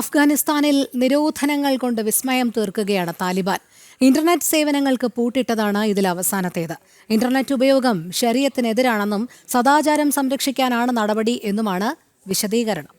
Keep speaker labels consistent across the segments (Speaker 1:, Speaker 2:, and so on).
Speaker 1: അഫ്ഗാനിസ്ഥാനിൽ നിരോധനങ്ങൾ കൊണ്ട് വിസ്മയം തീർക്കുകയാണ് താലിബാൻ. ഇന്റർനെറ്റ് സേവനങ്ങൾക്ക് പൂട്ടിട്ടതാണ് ഇതിൽ അവസാനത്തേത്. ഇന്റർനെറ്റ് ഉപയോഗം ശരീരത്തിനെതിരാണെന്നും സദാചാരം സംരക്ഷിക്കാനാണ് നടപടി എന്നുമാണ് വിശദീകരണം.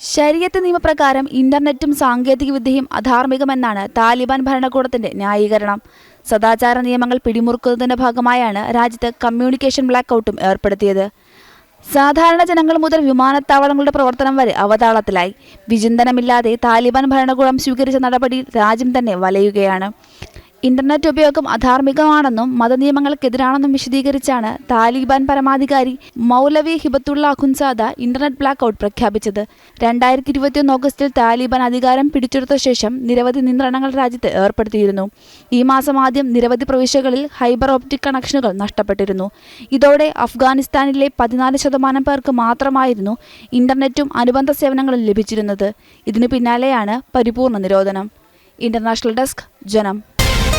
Speaker 2: ശരീരത്ത് നിയമപ്രകാരം ഇന്റർനെറ്റും സാങ്കേതികവിദ്യയും അധാർമികമെന്നാണ് താലിബാൻ ഭരണകൂടത്തിന്റെ ന്യായീകരണം. സദാചാര നിയമങ്ങൾ പിടിമുറുക്കുന്നതിന്റെ ഭാഗമായാണ് രാജ്യത്ത് കമ്മ്യൂണിക്കേഷൻ ബ്ലാക്ക് ഔട്ടും ഏർപ്പെടുത്തിയത്. സാധാരണ ജനങ്ങൾ മുതൽ വിമാനത്താവളങ്ങളുടെ പ്രവർത്തനം വരെ അവതാളത്തിലായി. വിചിന്തനമില്ലാതെ താലിബാൻ ഭരണകൂടം സ്വീകരിച്ച നടപടിയിൽ രാജ്യം തന്നെ വലയുകയാണ്. ഇന്റർനെറ്റ് ഉപയോഗം അധാർമികമാണെന്നും മതനിയമങ്ങൾക്കെതിരാണെന്നും വിശദീകരിച്ചാണ് താലിബാൻ പരമാധികാരി മൗലവി Hibatullah Akhundzada internet black out പ്രഖ്യാപിച്ചത്. രണ്ടായിരത്തി ഇരുപത്തിയൊന്ന് ഓഗസ്റ്റിൽ താലിബാൻ അധികാരം പിടിച്ചെടുത്ത ശേഷം നിരവധി നിയന്ത്രണങ്ങൾ രാജ്യത്ത് ഏർപ്പെടുത്തിയിരുന്നു. ഈ മാസം ആദ്യം നിരവധി പ്രവിശ്യകളിൽ ഹൈബർ ഓപ്റ്റിക് കണക്ഷനുകൾ നഷ്ടപ്പെട്ടിരുന്നു. ഇതോടെ അഫ്ഗാനിസ്ഥാനിലെ പതിനാല് ശതമാനം പേർക്ക് മാത്രമായിരുന്നു ഇന്റർനെറ്റും അനുബന്ധ സേവനങ്ങളും ലഭിച്ചിരുന്നത്. ഇതിനു പിന്നാലെയാണ് പരിപൂർണ നിരോധനം. ഇന്റർനാഷണൽ ഡെസ്ക് ജനം.